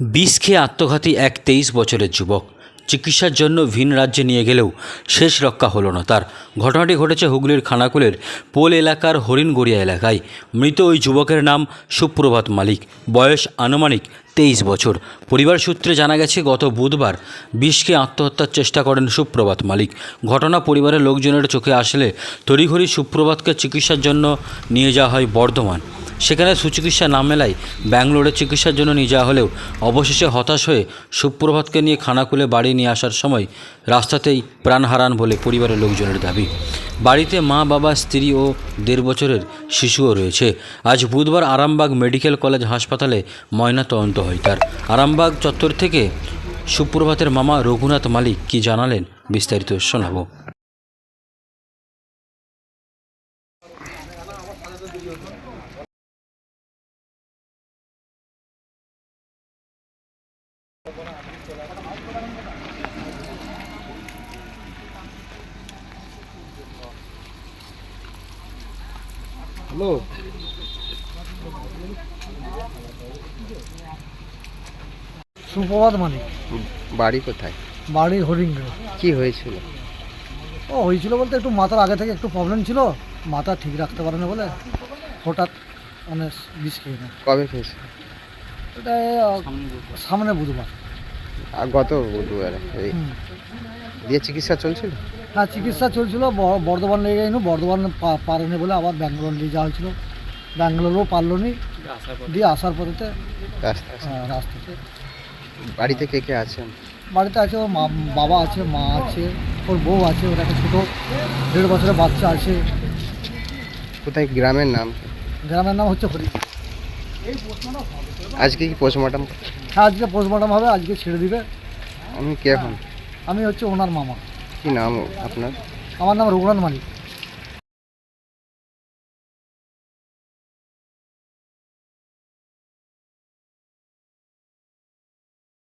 বিষ খেয়ে আত্মঘাতী এক তেইশ বছরের যুবক। চিকিৎসার জন্য ভিন রাজ্যে নিয়ে গেলেও শেষ রক্ষা হলো না তার। ঘটনাটি ঘটেছে হুগলির খানাকুলের পোল এলাকার হরিণগড়িয়া এলাকায়। মৃত ওই যুবকের নাম সুপ্রভাত মালিক। বয়স আনুমানিক তেইশ বছর। পরিবার সূত্রে জানা গেছে, গত বুধবার বিষকে আত্মহত্যার চেষ্টা করেন সুপ্রভাত মালিক। ঘটনা পরিবারের লোকজনের চোখে আসলে তড়িঘড়ি সুপ্রভাতকে চিকিৎসার জন্য নিয়ে যাওয়া হয় বর্ধমান। সেখানে সুচিকিৎসা না মেলায় ব্যাঙ্গালোরে চিকিৎসার জন্য নিয়ে যাওয়া হলেও অবশেষে হতাশ হয়ে সুপ্রভাতকে নিয়ে খানা খুলে বাড়ি নিয়ে আসার সময় রাস্তাতেই প্রাণ হারান বলে পরিবারের লোকজনের দাবি। বাড়িতে মা, বাবা, স্ত্রী ও দেড় বছরের শিশুও রয়েছে। আজ বুধবার আরামবাগ মেডিকেল কলেজ হাসপাতালে ময়না তদন্ত হয় তার। আরামবাগ চত্বর থেকে সুপ্রভাতের মামা রঘুনাথ মালিক কি জানালেন বিস্তারিত শোনাবো। হ্যালো সুপ্রভাত মালিক বাড়ি কোথায়? বাড়ি হরিঙ্গ কি হয়েছিল? ও হয়েছিল বলতে একটু মাথার আগে থেকে একটু প্রবলেম ছিল। মাথা ঠিক রাখতে পারে না বলে হঠাৎ মানে বিষ খেয়ে নেয়। কবে খেয়েছে এটা সামনে বুধবার। আর গত বুধবার এই দিয়ে চিকিৎসা চলছিল? হ্যাঁ চিকিৎসা চলছিল বর্ধমান নিয়ে যাইনি বর্ধমান পারেনি বলে আবার ব্যাঙ্গালোর নিয়ে যাওয়া হয়েছিল। ব্যাঙ্গালোরও পারল নি। দিয়ে আসার পরেতে রাস্তা আহ, রাস্তাতে। বাড়িতে কে কে আছেন বাড়িতে আছে ওর মা বাবা আছে মা আছে ওর বউ আছে ওর একটা ছোটো দেড় বছরের বাচ্চা আছে। কোথায় গ্রামের নাম? গ্রামের নাম হচ্ছে হরি আজকে কি পোস্টমর্টম হ্যাঁ আজকে পোস্টমর্টম হবে আজকে ছেড়ে দিবে। আমি কে এখন আমি হচ্ছে ওনার মামা। কি নাম আপনার? আমার নাম রঘুনাথ মালিক।